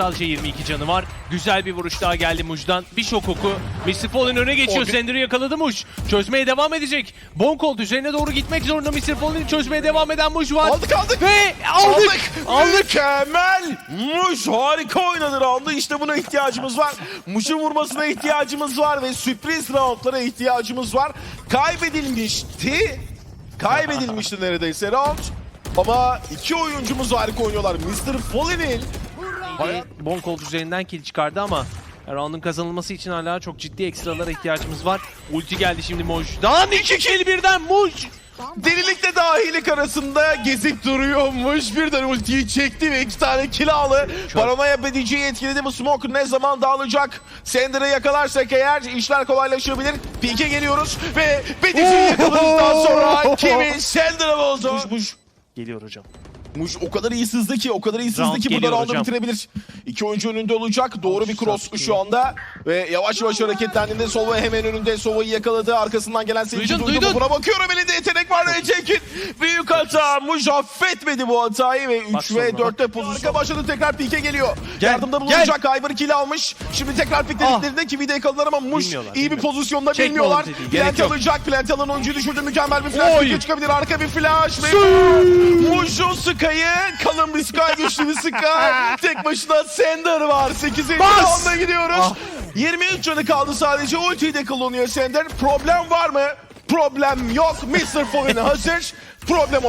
sadece 22 canı var. Güzel bir vuruş daha geldi Muj'dan. Bir şok oku. Mr. Fallen öne geçiyor. Orga- Sender'ı yakaladı Muj. Çözmeye devam edecek. Bonkolt üzerine doğru gitmek zorunda Mr. Fallen'i çözmeye devam eden Muj var. Aldık aldık. Ve aldık. Aldık. Mükemmel. Muş harika oynadı roundu. İşte buna ihtiyacımız var. Muş'un vurmasına ihtiyacımız var ve sürpriz roundlara ihtiyacımız var. Kaybedilmişti. Kaybedilmişti neredeyse round. Ama iki oyuncumuz harika oynuyorlar. Mr. Fallen'in Hayır. Bonkolt üzerinden kill çıkardı ama round'un kazanılması için hala çok ciddi ekstralara ihtiyacımız var. Ulti geldi şimdi Moj'dan. iki kill birden Moj. Delilikle dahilik arasında gezip duruyormuş. Birden ultiyi çekti ve iki tane kill aldı. Paranoya BDC'yi etkiledi. Bu smoke ne zaman dağılacak? Sender'ı yakalarsak eğer işler kolaylaşabilir. Peak'e geliyoruz ve BDC'yi yakaladıktan sonra kimi Sender'ı buldu. Geliyor hocam. Muş o kadar iyi sızdı ki, o kadar iyi sızdı Round ki burada geliyor roundu hocam. bitirebilir. İki oyuncu önünde olacak. Doğru bir cross şu anda. Ve yavaş yavaş hareketlendiğinde Sova hemen önünde. Sova'yı yakaladı. Arkasından gelen seyirci Duydun, duydu. duydun. Buna bakıyorum elinde yetenek var. Ecekin büyük hata. Muj affetmedi bu hatayı ve 3 Bak ve sonra. 4'te pozisyon başladı. Tekrar pike geliyor. Gel, Yardımda bulunacak. Kyber kill almış. Şimdi tekrar pik dediklerinde Kivi'de yakaladılar ama Bilmiyorlar, iyi bir pozisyonda Çekme bilmiyorlar. Plant alacak. Plant alan oyuncuyu düşürdü. Mükemmel bir flash çıkabilir. Arka bir flash ve Muş'un Sky'ı kalın bir Sky güçlü bir Sky. Tek başına Sender var. 8. Bas! rounda gidiyoruz. Ah. 23 canı kaldı sadece. Ultiyi de kullanıyor Sender. Problem var mı? Problem yok. Mr. Fallen hazır. Problem